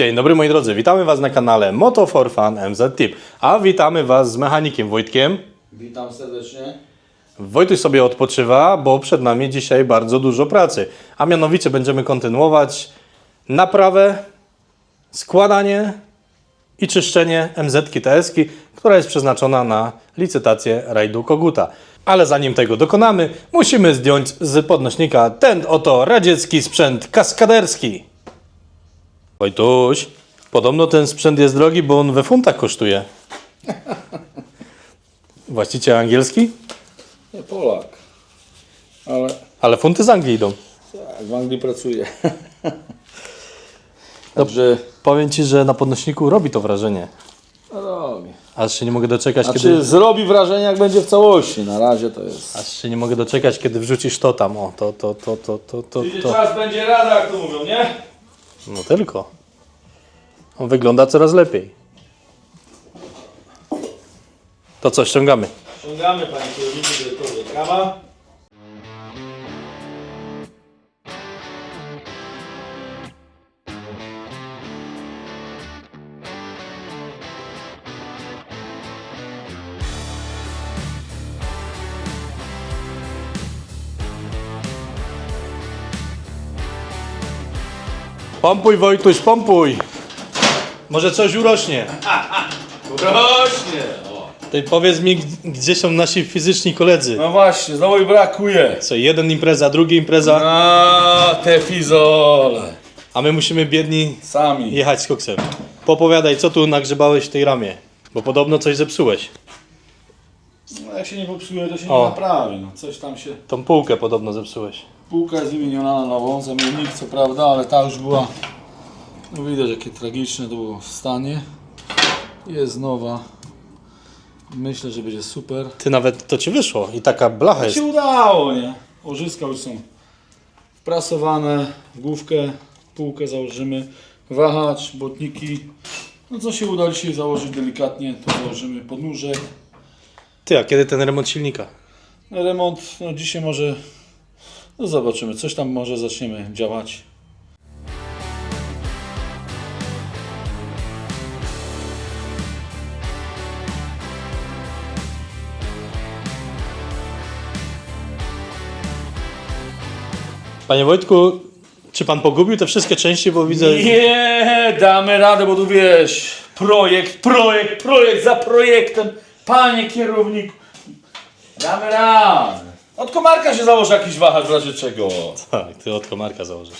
Dzień dobry moi drodzy, witamy Was na kanale Moto for Fun MZ Tip, a witamy Was z mechanikiem Wojtkiem. Witam serdecznie. Wojtuś sobie odpoczywa, bo przed nami dzisiaj bardzo dużo pracy, a mianowicie będziemy kontynuować naprawę, składanie i czyszczenie MZ-ki TS-ki, która jest przeznaczona na licytację rajdu Koguta. Ale zanim tego dokonamy, musimy zdjąć z podnośnika ten oto radziecki sprzęt kaskaderski. Wojtuś, podobno ten sprzęt jest drogi, bo on we funtach kosztuje. Właściciel angielski? Nie Polak. Ale Ale funty z Anglii idą. tak, w Anglii pracuję. Także Powiem Ci, że na podnośniku robi to wrażenie. no robi. Aż się nie mogę doczekać, Znaczy kiedy... zrobi wrażenie jak będzie w całości. Na razie to jest. Aż się nie mogę doczekać, kiedy wrzucisz to tam. O, to, to, to, to, to, to, to. czas będzie rada, jak to mówią, nie? No tylko. On wygląda coraz lepiej. To co, ściągamy? Ściągamy panie kierowniku dyrektorze kawa. Pompuj Wojtuś, pompuj! Może coś urośnie. Rośnie! Ty powiedz mi, g- gdzie są nasi fizyczni koledzy. No właśnie, znowu mi brakuje. Co, jeden impreza, drugi impreza, A te fizole. a my musimy biedni Sami. jechać z koksem. Popowiadaj, co tu nagrzebałeś w tej ramie? Bo podobno coś zepsułeś. No, jak się nie popsuje, to się O. nie naprawi. No, coś tam się. Tą półkę podobno zepsułeś. Półka jest wymieniona na nową, zamiennik co prawda, ale ta już była, no widać jakie tragiczne to było stanie. Jest nowa. Myślę, że będzie super. Ty nawet to ci wyszło i taka blacha jest. się udało, nie? Łożyska już są wprasowane, główkę, półkę założymy, wahacz, botniki. No co się uda dzisiaj założyć delikatnie, to założymy podnóżek. Ty, a kiedy ten remont silnika? Remont, no dzisiaj może, no zobaczymy, coś tam może zaczniemy działać. Panie Wojtku, czy pan pogubił te wszystkie części, bo widzę... Nie, damy radę, bo tu wiesz, projekt, projekt, projekt za projektem, panie kierowniku. Damy radę. Od komarka się założy jakiś wahacz w razie czego. Tak, ty od komarka założysz.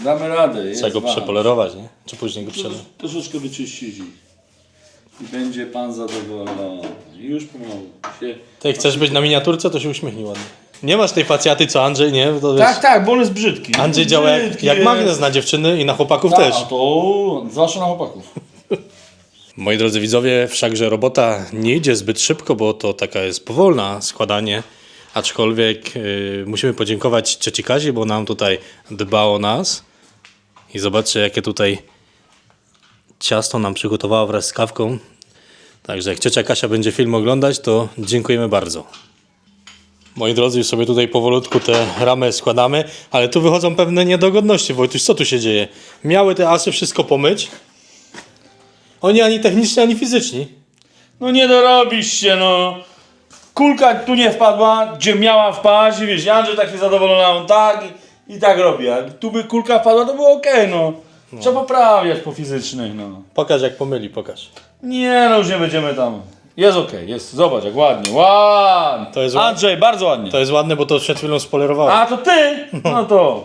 Damy radę. jest Trzeba go wahacz. przepolerować, nie? Czy później go przele... Trosz- Troszeczkę wyczyścić i- i będzie pan zadowolony. Już pomału się... Ty chcesz być na miniaturce, to się uśmiechnij ładnie. Nie masz tej facjaty co Andrzej, nie? To wiesz, Tak, tak, bo on jest brzydki. Andrzej działa jak, Brzydki jak jest. magnes na dziewczyny i na chłopaków Tak, też. A to zwłaszcza na chłopaków. Moi drodzy widzowie, wszakże robota nie idzie zbyt szybko, bo to taka jest powolna składanie, aczkolwiek yy, musimy podziękować cioci Kazi, bo nam tutaj dba o nas. I zobaczcie, jakie tutaj ciasto nam przygotowała wraz z kawką. Także jak ciocia Kasia będzie film oglądać, to dziękujemy bardzo. Moi drodzy, już sobie tutaj powolutku te ramy składamy, ale tu wychodzą pewne niedogodności. Wojtuś, co tu się dzieje? Miały te asy wszystko pomyć, oni ani techniczni, ani fizyczni. No nie dorobisz się, no. Kulka tu nie wpadła, gdzie miała wpaść i wiesz, Andrzej taki zadowolony, a on tak i, i tak robi. Jak tu by kulka wpadła, to było okej, no. Trzeba poprawiać po fizycznych, no. Pokaż jak pomyli, pokaż. Nie, no już nie będziemy tam. Jest okej, jest, zobacz jak ładnie, ładnie. To jest ładnie. Andrzej, bardzo ładnie. To jest ładne, bo to przed chwilą spolerowałem. A to ty? No to.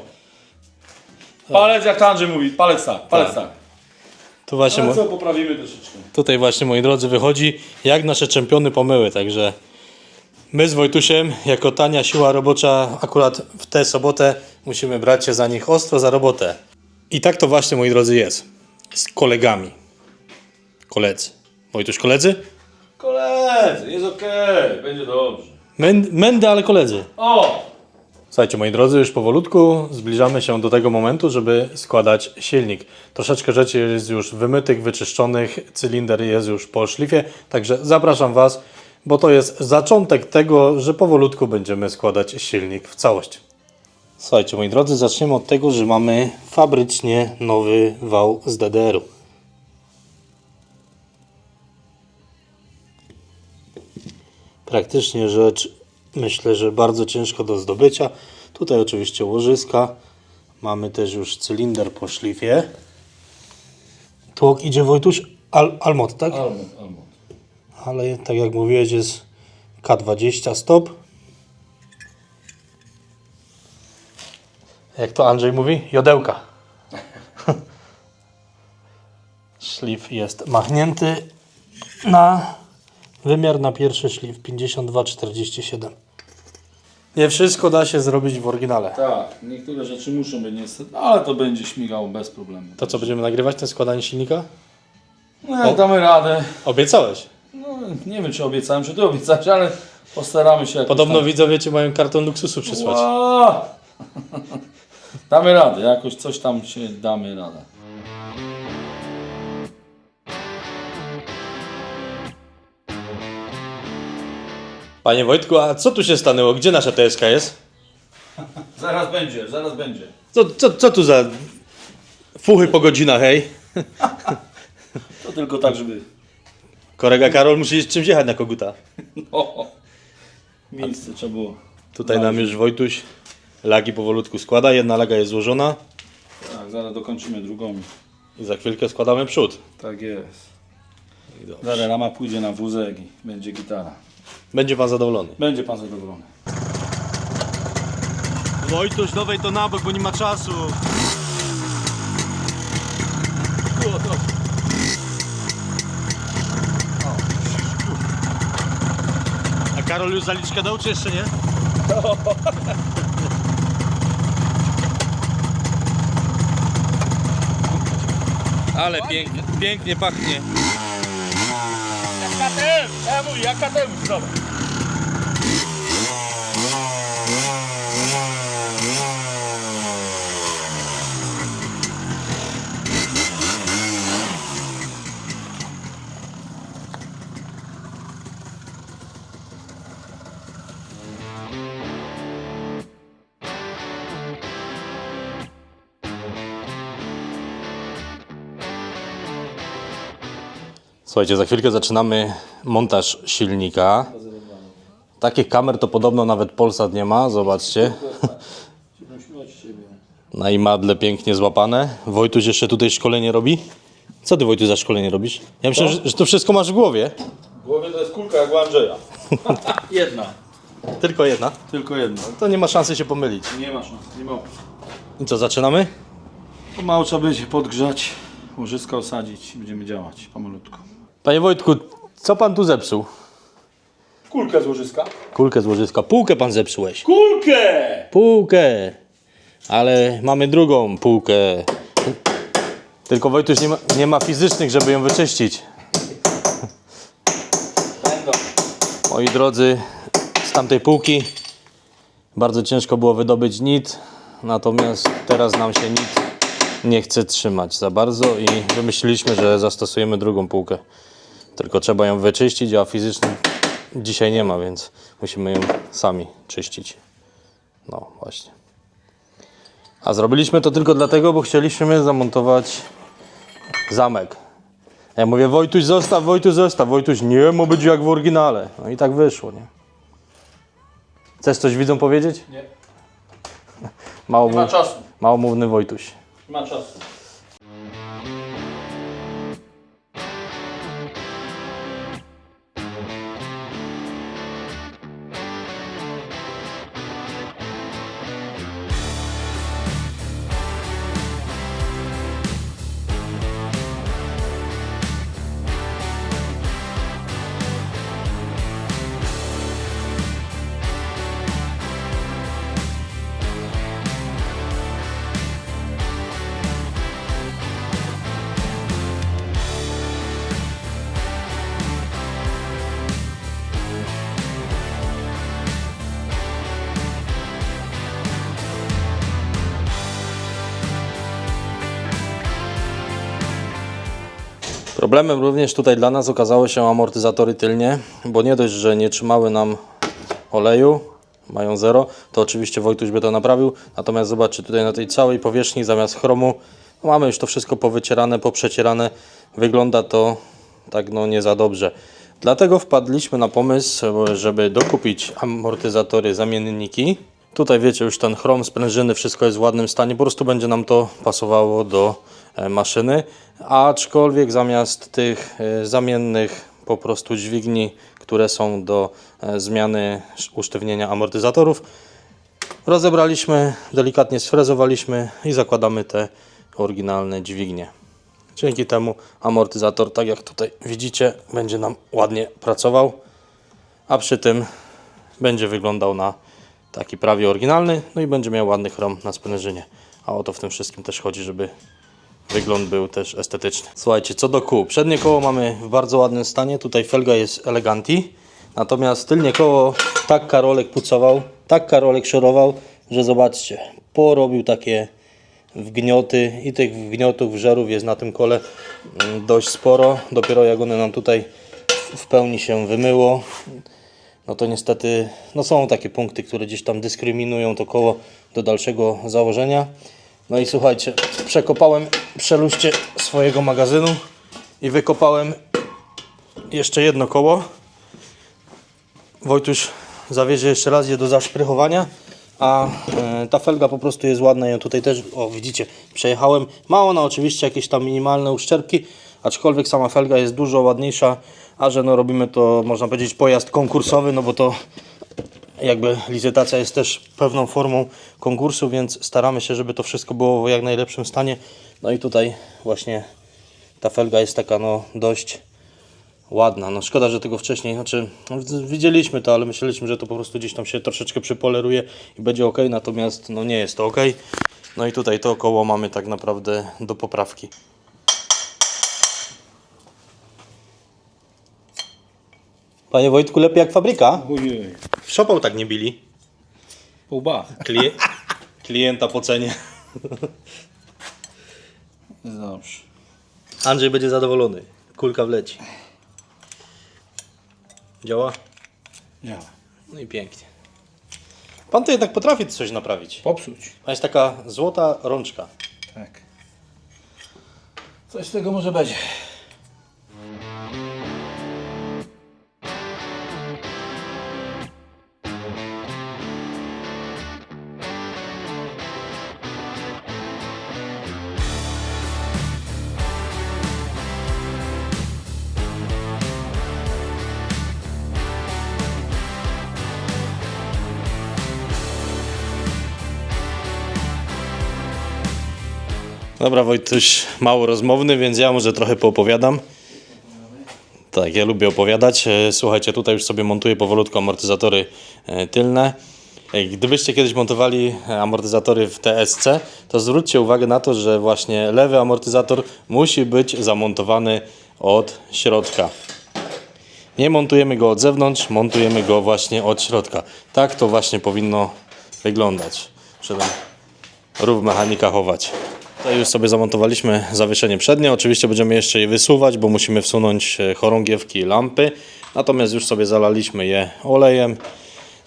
Palec jak to Andrzej mówi, palec tak, palec tak. Tu właśnie, Ale mo- co, poprawimy troszeczkę. tutaj właśnie, moi drodzy, wychodzi jak nasze czempiony pomyły, także my z Wojtusiem, jako tania siła robocza, akurat w tę sobotę musimy brać się za nich ostro za robotę. I tak to właśnie, moi drodzy, jest. Z kolegami. Koledzy. Wojtuś, koledzy? Koledzy, jest okej, będzie dobrze. Męd- Mędy, ale koledzy. O! Słuchajcie, moi drodzy, już powolutku zbliżamy się do tego momentu, żeby składać silnik. Troszeczkę rzeczy jest już wymytych, wyczyszczonych, cylinder jest już po szlifie, także zapraszam Was, bo to jest zaczątek tego, że powolutku będziemy składać silnik w całość. Słuchajcie, moi drodzy, zaczniemy od tego, że mamy fabrycznie nowy wał z DDR-u. Praktycznie rzecz, myślę, że bardzo ciężko do zdobycia. Tutaj oczywiście łożyska. Mamy też już cylinder po szlifie. Tłok idzie Wojtuś Al Almot, tak? Almond, almond. ale tak jak mówiłeś jest K20 stop. Jak to Andrzej mówi? Jodełka. Szlif jest machnięty na wymiar na pierwszy szlif 52,47. Nie wszystko da się zrobić w oryginale. Tak, niektóre rzeczy muszą być niestety, ale to będzie śmigało bez problemu. To co, będziemy nagrywać ten składanie silnika? No jak damy radę. Obiecałeś. No, nie wiem czy obiecałem, czy ty obiecałeś, ale postaramy się jakoś Podobno tam. widzowie ci mają karton luksusu przysłać. Ła! Damy radę, jakoś coś tam się damy radę. Panie Wojtku, a co tu się stanęło? Gdzie nasza TSK jest? Zaraz będzie, zaraz będzie. Co, co, co tu za fuchy po godzinach, hej? To tylko tak, żeby... Korega Karol musi z czymś jechać na koguta. O, miejsce trzeba było. Tutaj nam już Wojtuś lagi powolutku składa. Jedna laga jest złożona Tak, zaraz dokończymy drugą. i za chwilkę składamy przód. Tak jest. I dobrze. Zaraz rama pójdzie na wózek i będzie gitara. Będzie pan zadowolony. Będzie pan zadowolony. Wojtuś, dawaj to na bok, bo nie ma czasu. A Karol już zaliczkę dał, czy jeszcze nie? Ale pięknie, pięknie pachnie. Jak KTM! Ja mówię, jak Słuchajcie, za chwilkę zaczynamy montaż silnika. Takich kamer to podobno nawet Polsat nie ma, zobaczcie. Na imadle pięknie złapane. Wojtuś jeszcze tutaj szkolenie robi. Co ty Wojtuś za szkolenie robisz? Ja myślę, że, że to wszystko masz w głowie. W głowie to jest kulka jak u Andrzeja. jedna. Tylko jedna. Tylko jedna. To nie ma szansy się pomylić. Nie ma szans, nie ma opcji. I co, zaczynamy? Pomału trzeba będzie podgrzać, łożyska osadzić i będziemy działać pomalutko. Panie Wojtku, co pan tu zepsuł? Kulkę z łożyska. Kulkę z łożyska. Półkę pan zepsułeś. Kulkę! Półkę! Ale mamy drugą półkę. Tylko Wojtuś nie ma, nie ma fizycznych, żeby ją wyczyścić. Będą. Moi drodzy, z tamtej półki bardzo ciężko było wydobyć nit, natomiast teraz nam się nit nie chce trzymać za bardzo i wymyśliliśmy, że zastosujemy drugą półkę. Tylko trzeba ją wyczyścić, a fizycznych dzisiaj nie ma, więc musimy ją sami czyścić. No właśnie. A zrobiliśmy to tylko dlatego, bo chcieliśmy zamontować zamek. Ja mówię, Wojtuś zostaw, Wojtuś zostaw. Wojtuś, nie, ma być jak w oryginale. No i tak wyszło, nie? Chcesz coś widzą powiedzieć? Nie. Mało, Nie ma czasu. małomówny Wojtuś. Nie ma czasu. Problemem również tutaj dla nas okazały się amortyzatory tylnie, bo nie dość, że nie trzymały nam oleju, mają 0, to oczywiście Wojtuś by to naprawił. Natomiast zobaczcie, tutaj na tej całej powierzchni zamiast chromu no mamy już to wszystko powycierane, poprzecierane. Wygląda to tak no nie za dobrze. Dlatego wpadliśmy na pomysł, żeby dokupić amortyzatory, zamienniki. Tutaj wiecie, już ten chrom, sprężyny, wszystko jest w ładnym stanie. Po prostu będzie nam to pasowało do maszyny. Aczkolwiek zamiast tych e, zamiennych po prostu dźwigni, które są do e, zmiany usztywnienia amortyzatorów, rozebraliśmy, delikatnie sfrezowaliśmy i zakładamy te oryginalne dźwignie. Dzięki temu amortyzator, tak jak tutaj widzicie, będzie nam ładnie pracował, a przy tym będzie wyglądał na taki prawie oryginalny, no i będzie miał ładny chrom na sprężynie. A o to w tym wszystkim też chodzi, żeby wygląd był też estetyczny. Słuchajcie, co do kół. Przednie koło mamy w bardzo ładnym stanie, tutaj felga jest eleganti, natomiast tylnie koło tak Karolek pucował, tak Karolek szorował, że zobaczcie, porobił takie wgnioty i tych wgniotów, wżerów jest na tym kole mm, dość sporo. Dopiero jak one nam tutaj w pełni się wymyło, no to niestety no są takie punkty, które gdzieś tam dyskryminują to koło do dalszego założenia. No i słuchajcie, przekopałem przeluście swojego magazynu i wykopałem jeszcze jedno koło. Wojtuś zawiezie jeszcze raz je do zaszprychowania, a e, ta felga po prostu jest ładna. Ja tutaj też, o widzicie, przejechałem. Ma ona oczywiście jakieś tam minimalne uszczerbki, aczkolwiek sama felga jest dużo ładniejsza, a że no robimy to, można powiedzieć, pojazd konkursowy, no bo to jakby licytacja jest też pewną formą konkursu, więc staramy się, żeby to wszystko było w jak najlepszym stanie. No i tutaj właśnie ta felga jest taka no dość ładna. No szkoda, że tego wcześniej, znaczy no, widzieliśmy to, ale myśleliśmy, że to po prostu gdzieś tam się troszeczkę przypoleruje i będzie ok, natomiast no nie jest to ok. No i tutaj to koło mamy tak naprawdę do poprawki. Panie Wojtku, lepiej jak fabryka. Ojej. W szopą tak nie bili. Klient, klienta po cenie. Dobrze. Andrzej będzie zadowolony. Kulka wleci. Działa? Ja. No i pięknie. Pan to jednak potrafi coś naprawić. Popsuć. Pan jest taka złota rączka. Tak. Coś z tego może będzie. Dobra, Wojtuś mało rozmowny, więc ja może trochę poopowiadam. Tak, ja lubię opowiadać. E, Słuchajcie, tutaj już sobie montuję powolutku amortyzatory e, tylne. E, Gdybyście kiedyś montowali amortyzatory w TSC, to zwróćcie uwagę na to, że właśnie lewy amortyzator musi być zamontowany od środka. Nie montujemy go od zewnątrz, montujemy go właśnie od środka. Tak to właśnie powinno wyglądać. Tam rów mechanika chować. Tutaj już sobie zamontowaliśmy zawieszenie przednie. Oczywiście będziemy jeszcze je wysuwać, bo musimy wsunąć e, chorągiewki i lampy. Natomiast już sobie zalaliśmy je olejem.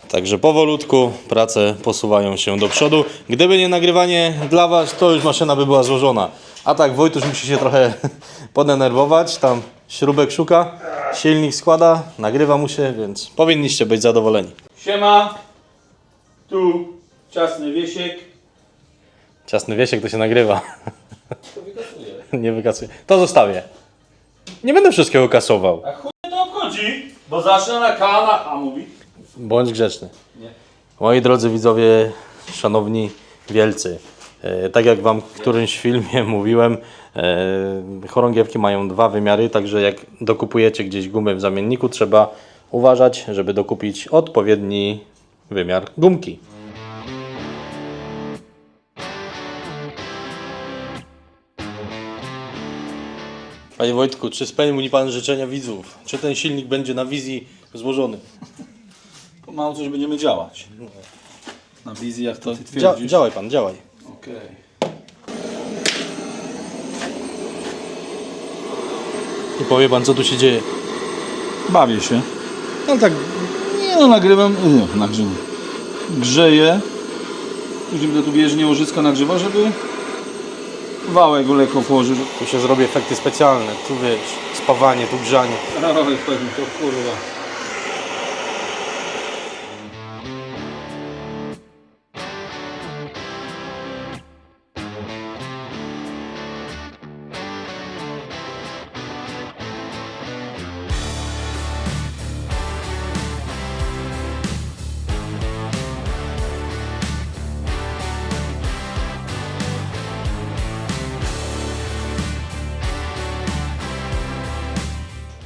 Także powolutku prace posuwają się do przodu. Gdyby nie nagrywanie dla Was, to już maszyna by była złożona. A tak Wojtuś musi się trochę podenerwować. Tam śrubek szuka, silnik składa, nagrywa mu się, więc powinniście być zadowoleni. Siema. Tu ciasny wiesiek. Ciasny wiesiek to się nagrywa. Nie wykasuje. To zostawię. Nie będę wszystkiego kasował. A chuj to obchodzi, bo zacznę na kanach, a mówi. Bądź grzeczny. Nie. Moi drodzy widzowie, szanowni wielcy, e, tak jak Wam w którymś filmie mówiłem, e, chorągiewki mają dwa wymiary, także jak dokupujecie gdzieś gumy w zamienniku, trzeba uważać, żeby dokupić odpowiedni wymiar gumki. Panie Wojtku, czy spełni Pan życzenia widzów? Czy ten silnik będzie na wizji złożony? Pomału coś będziemy działać. Na wizji jak to ty Dzia twierdzisz. działaj Pan, działaj. Okej. I powie Pan, co tu się dzieje. Bawię się. No tak, nie no nagrywam, nie, nagrywam. grzeje. Później będę tu bieżnie łożyska nagrzewał, żeby wałek go lekko włożył. Tu się zrobi efekty specjalne. Tu wiesz, spawanie, tu grzanie. Oj, pewnie to kurwa.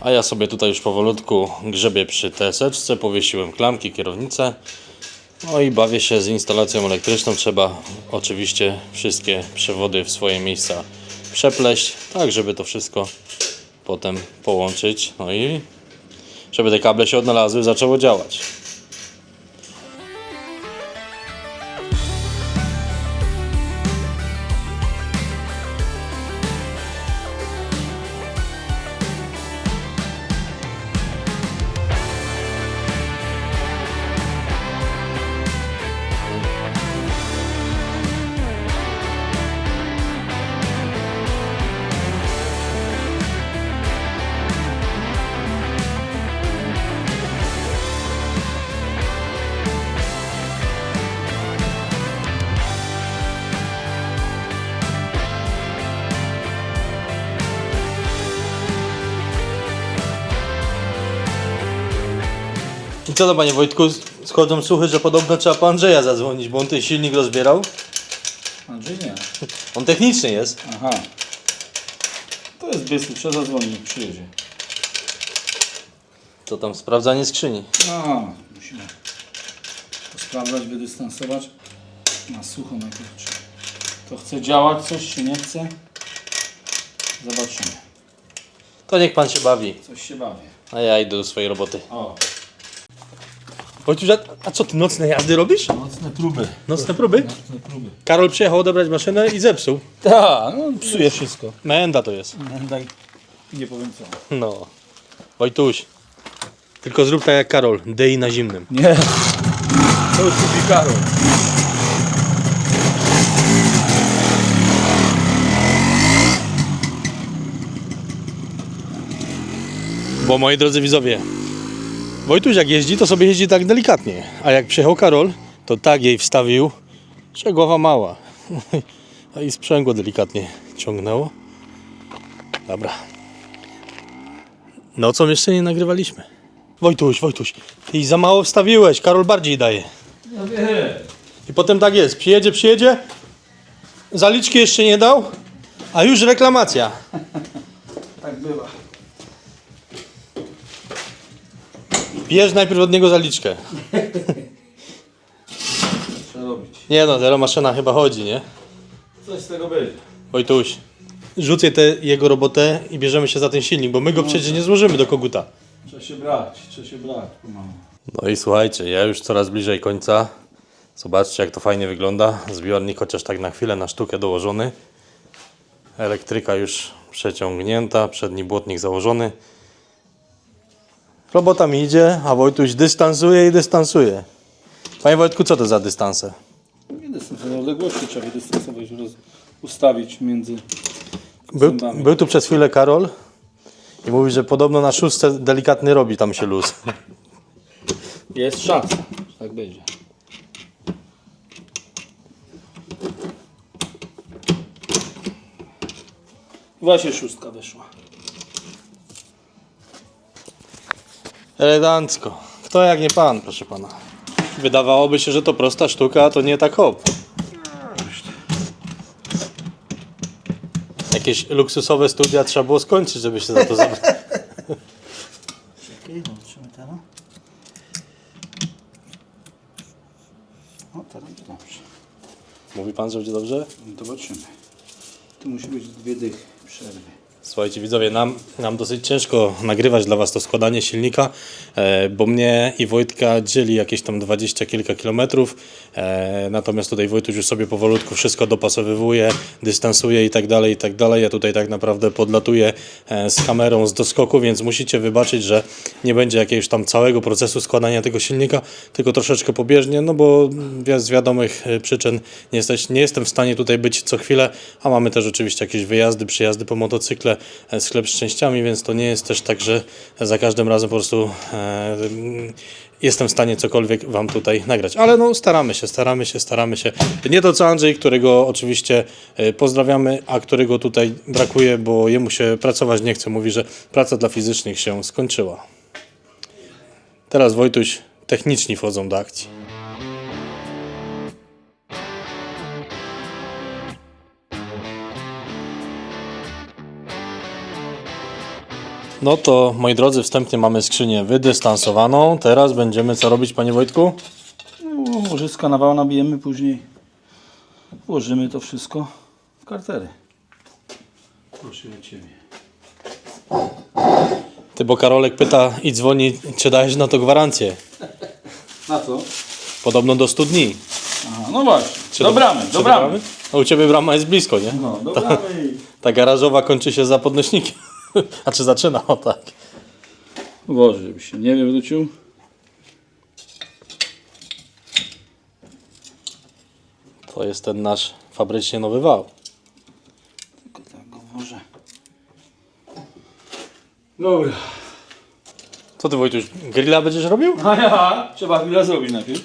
A ja sobie tutaj już powolutku grzebię przy TSeczce, powiesiłem klamki, kierownicę. No i bawię się z instalacją elektryczną. Trzeba oczywiście wszystkie przewody w swoje miejsca przepleść, tak żeby to wszystko potem połączyć. No i żeby te kable się odnalazły, zaczęło działać. Co to panie Wojtku? Schodzą słuchy, że podobno trzeba po Andrzeja zadzwonić, bo on ten silnik rozbierał. Andrzej nie. On techniczny jest. Aha. To jest bystry, trzeba zadzwonić, przyjedzie. To tam sprawdzanie skrzyni. No, musimy to sprawdzać, wydystansować. Na sucho najpierw. Czy to chce działać coś, czy nie chce? Zobaczymy. To niech pan się bawi, Coś się bawię. a ja idę do swojej roboty. O, Wojtuś, a, co ty nocne jazdy robisz? nocne próby. Nocne próby? Nocne próby. Karol przyjechał odebrać maszynę i zepsuł. Tak, no psuje wszystko. Menda to jest. Daj, nie powiem co. No. Wojtuś. Tylko zrób tak jak Karol. Dej na zimnym. Nie. To już kupi Karol. Bo moi drodzy widzowie, Wojtuś jak jeździ, to sobie jeździ tak delikatnie. A jak przyjechał Karol, to tak jej wstawił, że głowa mała. A i sprzęgło delikatnie ciągnęło. Dobra. Nocą jeszcze nie nagrywaliśmy. Wojtuś, Wojtuś, ty za mało wstawiłeś, Karol bardziej daje. No wiem. I potem tak jest, przyjedzie, przyjedzie, zaliczki jeszcze nie dał, a już reklamacja. Tak bywa. Bierz najpierw od niego zaliczkę. Trzeba robić. Nie no, teraz maszyna chyba chodzi, nie? Coś z tego będzie. Wojtuś, rzucę tę jego robotę i bierzemy się za ten silnik, bo my go przecież nie złożymy do koguta. Trzeba się brać, trzeba się brać. No i słuchajcie, ja już coraz bliżej końca. Zobaczcie jak to fajnie wygląda. Zbiornik chociaż tak na chwilę, na sztukę dołożony. Elektryka już przeciągnięta, przedni błotnik założony. Robota mi idzie, a Wojtuś dystansuje i dystansuje. Panie Wojtku, co to za dystanse? Nie dystansować, odległości trzeba wydystansować, roz, ustawić między Był, zębami. był tu przez chwilę Karol i mówi, że podobno na szóstce delikatny robi tam się luz. Jest szansa, że tak będzie. Właśnie szóstka weszła. Elegancko. Kto jak nie pan, proszę pana. Wydawałoby się, że to prosta sztuka, a to nie tak hop. Jakieś luksusowe studia trzeba było skończyć, żeby się za to zabrać. Czekaj, zobaczymy teraz. O, teraz dobrze. Mówi pan, że będzie dobrze? Zobaczymy. Tu musi być dwie dychy przerwy. Słuchajcie widzowie, nam, nam dosyć ciężko nagrywać dla Was to składanie silnika, e, bo mnie i Wojtka dzieli jakieś tam dwadzieścia kilka kilometrów, e, natomiast tutaj Wojtuś już sobie powolutku wszystko dopasowywuje, dystansuje i tak dalej, i tak dalej. Ja tutaj tak naprawdę podlatuję e, z kamerą z doskoku, więc musicie wybaczyć, że nie będzie jakiegoś tam całego procesu składania tego silnika, tylko troszeczkę pobieżnie, no bo z wiadomych przyczyn nie, jesteś, nie jestem w stanie tutaj być co chwilę, a mamy też oczywiście jakieś wyjazdy, przyjazdy po motocykle, e, sklep z częściami, więc to nie jest też tak, że za każdym razem po prostu e, jestem w stanie cokolwiek Wam tutaj nagrać. Ale no staramy się, staramy się, staramy się. Nie to co Andrzej, którego oczywiście e, pozdrawiamy, a którego tutaj brakuje, bo jemu się pracować nie chce. Mówi, że praca dla fizycznych się skończyła. Teraz Wojtuś, techniczni wchodzą do akcji. No to, moi drodzy, wstępnie mamy skrzynię wydystansowaną. Teraz będziemy co robić, panie Wojtku? No, łożyska na wał nabijemy później. Włożymy to wszystko w kartery. Proszę o Ciebie. Ty, bo Karolek pyta i dzwoni, czy dajesz na to gwarancję. Na co? Podobno do 100 dni. Aha, no właśnie. Czy do bramy, czy do bramy. A u ciebie brama jest blisko, nie? No, do bramy. Ta garażowa kończy się za podnośnikiem. A czy zaczyna? O tak. Boże, żeby się nie wywrócił. To jest ten nasz fabrycznie nowy wał. Tylko tak go włożę. Dobra. Co ty Wojtuś, grilla będziesz robił? A ja, trzeba chwilę zrobić najpierw.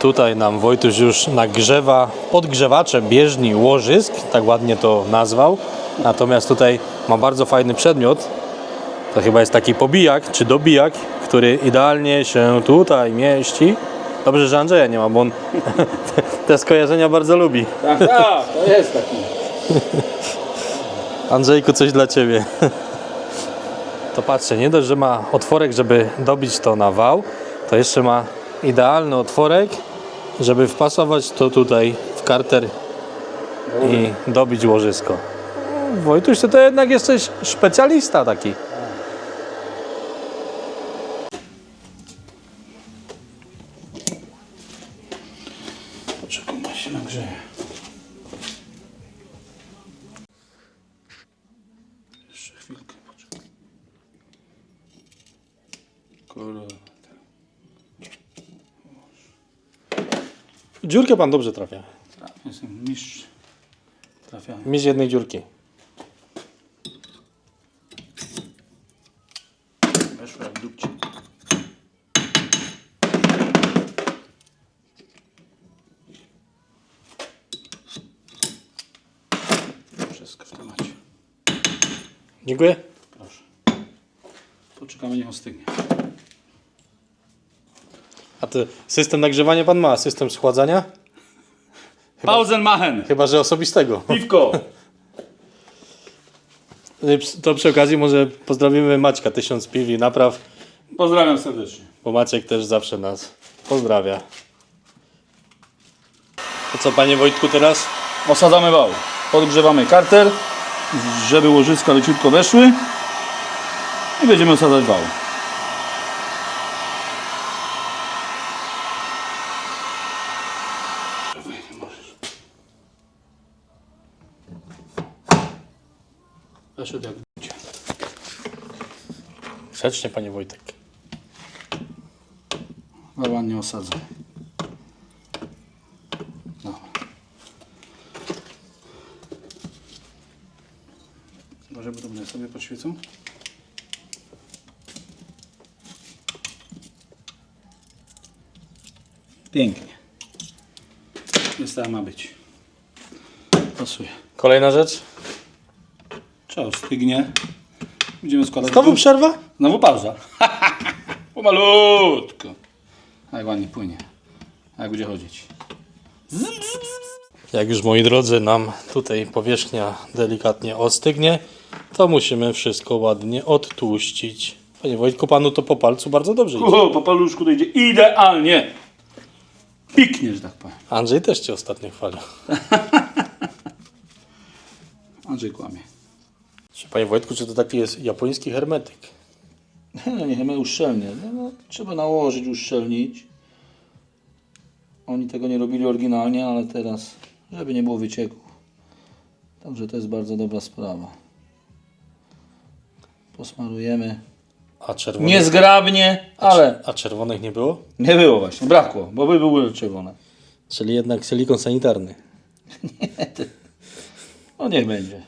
Tutaj nam Wojtuś już nagrzewa podgrzewaczem bieżni łożysk, tak ładnie to nazwał. Natomiast tutaj ma bardzo fajny przedmiot. To chyba jest taki pobijak czy dobijak, który idealnie się tutaj mieści. Dobrze, że Andrzeja nie ma, bo on te skojarzenia bardzo lubi. Tak, tak, to jest taki. Andrzejku, coś dla Ciebie. To patrzcie, nie dość, że ma otworek, żeby dobić to na wał, to jeszcze ma idealny otworek, żeby wpasować to tutaj w karter i dobić łożysko. Wojtuś, ty to jednak jesteś specjalista taki. Poczekaj, się nagrzeje. Jeszcze chwilkę, poczekaj. Kurde. Dziurkę pan dobrze trafia. Jestem mistrz. Trafiamy. Mi z jednej dziurki. Poczekamy, niech ostygnie. A ty system nagrzewania pan ma, system schładzania? Pausenmachen! Chyba, że osobistego. Piwko! To przy okazji może pozdrowimy Maćka, tysiąc piw i napraw. Pozdrawiam serdecznie. Bo Maciek też zawsze nas pozdrawia. To co, panie Wojtku, teraz? Osadzamy wał. Podgrzewamy karter, żeby łożyska leciutko weszły. I będziemy osadzać wał. Weszły jak dupcie. Grzecznie, panie Wojtek. No ładnie osadzę. Dobra. Może podobnie sobie podświecą? Pięknie. Jest tak ma być. Pasuje. Kolejna rzecz. Trzeba ostygnie. Będziemy składać. Znowu przerwa? Znowu pauza. Pomalutko. Jak ładnie płynie. Jak będzie chodzić. Jak już, moi drodzy, nam tutaj powierzchnia delikatnie ostygnie, to musimy wszystko ładnie odtłuścić. Panie Wojtku, panu to po palcu bardzo dobrze idzie. O, po paluszku to idzie idealnie. Piknie, że tak powiem. Andrzej też cię ostatnio chwalił. Andrzej kłamie. Panie Wojtku, czy to taki jest japoński hermetyk? No nie chcemy uszczelnie. No, no, trzeba nałożyć, uszczelnić. Oni tego nie robili oryginalnie, ale teraz, żeby nie było wycieków. Także to jest bardzo dobra sprawa. Posmarujemy. A czerwonych, Niezgrabnie, ale a czerwonych nie było? nie było właśnie, brakło, bo by były czerwone. Czyli jednak silikon sanitarny. No niech będzie.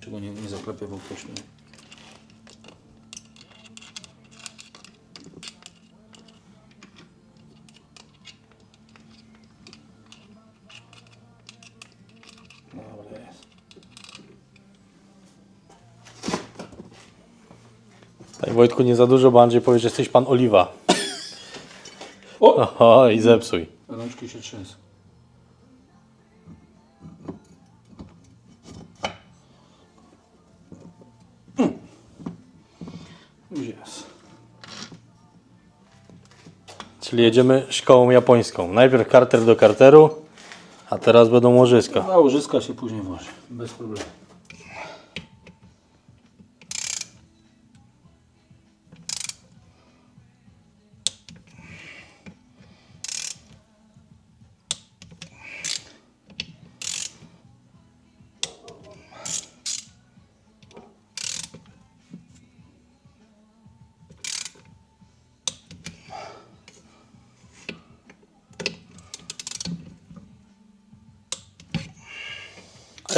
Czego nie, nie zaklepię, bo ktoś nie... Wojtku, nie za dużo, bo Andrzej powie, że jesteś pan Oliwa. O! Oho, i zepsuj. Rączki się trzęsą. Mm. Już jest. Czyli jedziemy szkołą japońską. Najpierw karter do karteru, a teraz będą łożyska. A łożyska się później włoży. Bez problemu.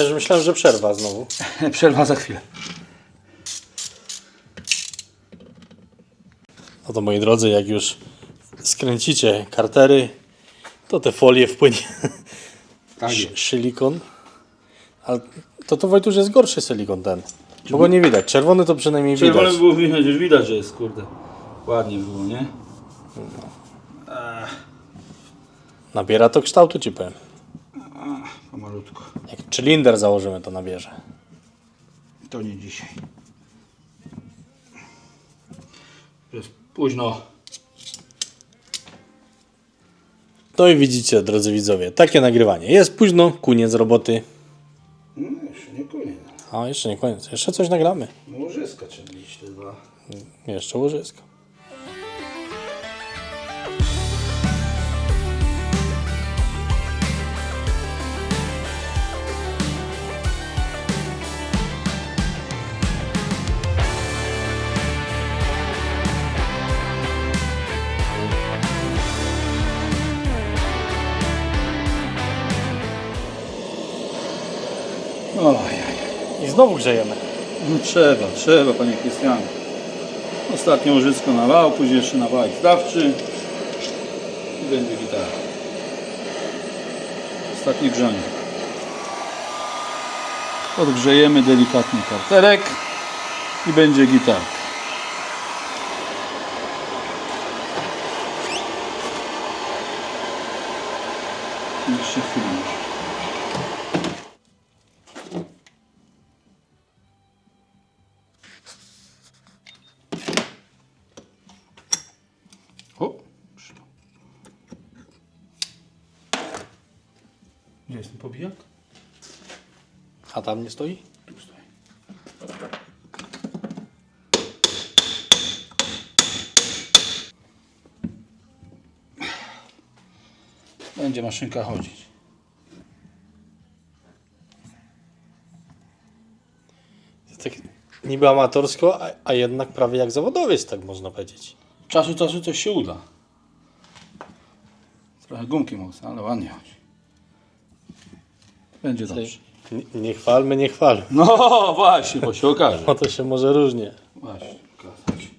Już myślałem, że przerwa znowu. Przerwa za chwilę. No to moi drodzy, jak już skręcicie kartery, to te folie wpłynie Tak silikon. Ale to to Wojtuś jest gorszy silikon ten. Bo go nie widać. Czerwony to przynajmniej Czerwone widać. było widać, już widać, że jest kurde. Ładnie było, nie? Nabiera to kształtu ci powiem. Pomalutko. Jak cylinder założymy to nabierze. To nie dzisiaj. Jest późno. No i widzicie, drodzy widzowie, takie nagrywanie. Jest późno, koniec roboty. No jeszcze nie koniec. A jeszcze nie koniec, jeszcze coś nagramy. No łożyska trzeba te dwa. Jeszcze łożysko. Znowu grzejemy. No trzeba, trzeba panie Krystianie. Ostatnie łożysko na wał, później jeszcze na wałek zdawczy. I będzie gitara. Ostatnie grzanie. Odgrzejemy delikatnie karterek i będzie gitar. Jeszcze chwilę. Tam nie stoi? Tu stoi. Będzie maszynka chodzić. Tak niby amatorsko, a, a jednak prawie jak zawodowiec, tak można powiedzieć. Czasu czasu coś się uda. Trochę gumki mocne, ale ładnie chodzi. Będzie dobrze. Nie, nie chwalmy, nie chwalmy. No właśnie, bo się okaże. No to się może różnie. Właśnie, okazać.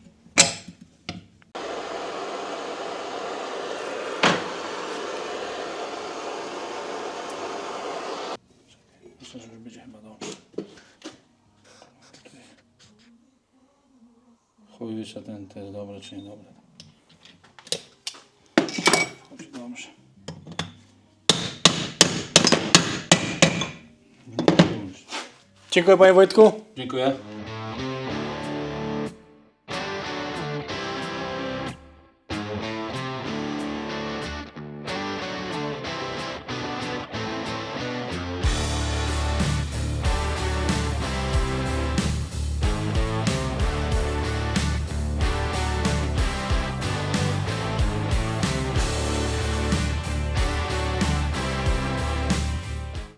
Myślę, że już będzie chyba dobrze. Chuj wiesz, ten to jest dobre czy niedobre. Chodzi dobrze. No, to już. Dziękuję panie Wojtku. Dziękuję.